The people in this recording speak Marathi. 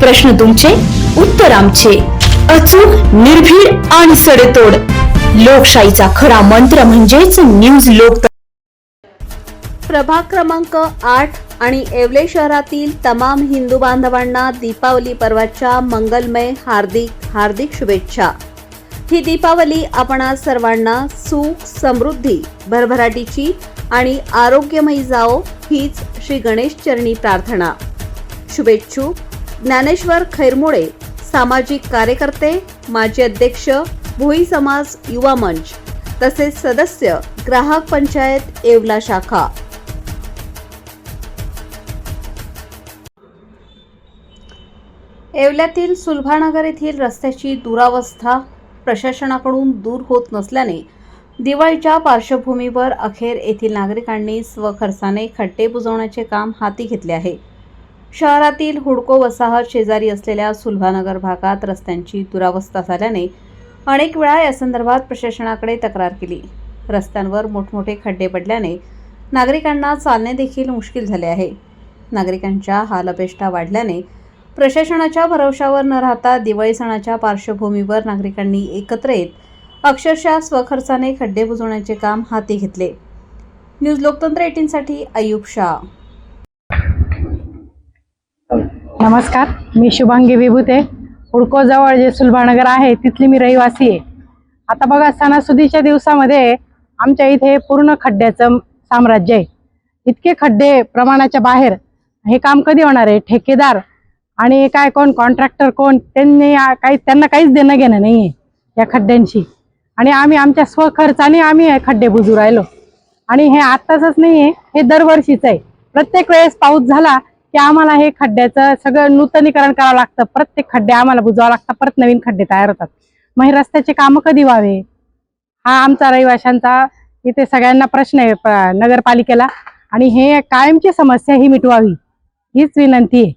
प्रश्न तुमचे उत्तर आमचे. अचूक निर्भीड आणि सडेतोड. लोकशाहीचा खरा मंत्र म्हणजेच न्यूज लोक प्रभाग क्रमांक आठ आणि येवले शहरातील तमाम हिंदू बांधवांना दीपावली पर्वाच्या मंगलमय हार्दिक हार्दिक शुभेच्छा. ही दीपावली आपणा सर्वांना सुख समृद्धी भरभराटीची आणि आरोग्यमयी जाओ हीच श्री गणेश चरणी प्रार्थना. शुभेच्छुक. ज्ञानेश्वर खैरमोळे सामाजिक कार्यकर्ते माजी अध्यक्ष भोई समाज युवा मंच तसेच सदस्य ग्राहक पंचायत येवला शाखा. येवल्यातील सुलभानगर येथील रस्त्याची दुरावस्था प्रशासनाकडून दूर होत नसल्याने दिवाळीच्या पार्श्वभूमीवर अखेर येथील नागरिकांनी स्वखर्चाने खड्डे बुजवण्याचे काम हाती घेतले आहे. शहरातील हुडको वसाहत शेजारी असलेल्या सुलभानगर भागात रस्त्यांची दुरावस्था झाल्याने अनेक वेळा या संदर्भात प्रशासनाकडे तक्रार केली. रस्त्यांवर मोठमोठे खड्डे पडल्याने नागरिकांना चालणे देखील मुश्किल झाले आहे. नागरिकांच्या हालअपेष्टा वाढल्याने प्रशासनाच्या भरवशावर न राहता दिवाळी सणाच्या पार्श्वभूमीवर नागरिकांनी एकत्र येत अक्षरशः स्वखर्चाने खड्डे बुजवण्याचे काम हाती घेतले. न्यूज लोकतंत्र एटीनसाठी अयूब शाह. नमस्कार मी शुभांगी विभूते. हुडकोजवळ जे सुलभानगर आहे तिथली मी रहिवासी आहे. आता बघा सणासुदीच्या दिवसामध्ये आमच्या इथे पूर्ण खड्ड्याचं साम्राज्य आहे. इतके खड्डे प्रमाणाच्या बाहेर हे काम कधी होणार आहे? ठेकेदार आणि काय कोण? कॉन्ट्रॅक्टर कोण? त्यांनी काही त्यांना काहीच देणं घेणं नाही आहे या खड्ड्यांशी. आणि आम्ही आमच्या स्वखर्चाने आम्ही खड्डे बुजू राहिलो. आणि हे आत्ताच नाही आहे हे दरवर्षीच आहे. प्रत्येक वेळेस पाऊस झाला की आम्हाला हे खड्ड्याचं सगळं नूतनीकरण करावं लागतं. प्रत्येक खड्डे आम्हाला बुजवावं लागतात. परत नवीन खड्डे तयार होतात. मग हे रस्त्याचे कामं कधी व्हावे? हा आमचा रहिवाशांचा इथे सगळ्यांना प्रश्न आहे नगरपालिकेला. आणि हे कायमची समस्या ही मिटवावी. हीच विनंती आहे.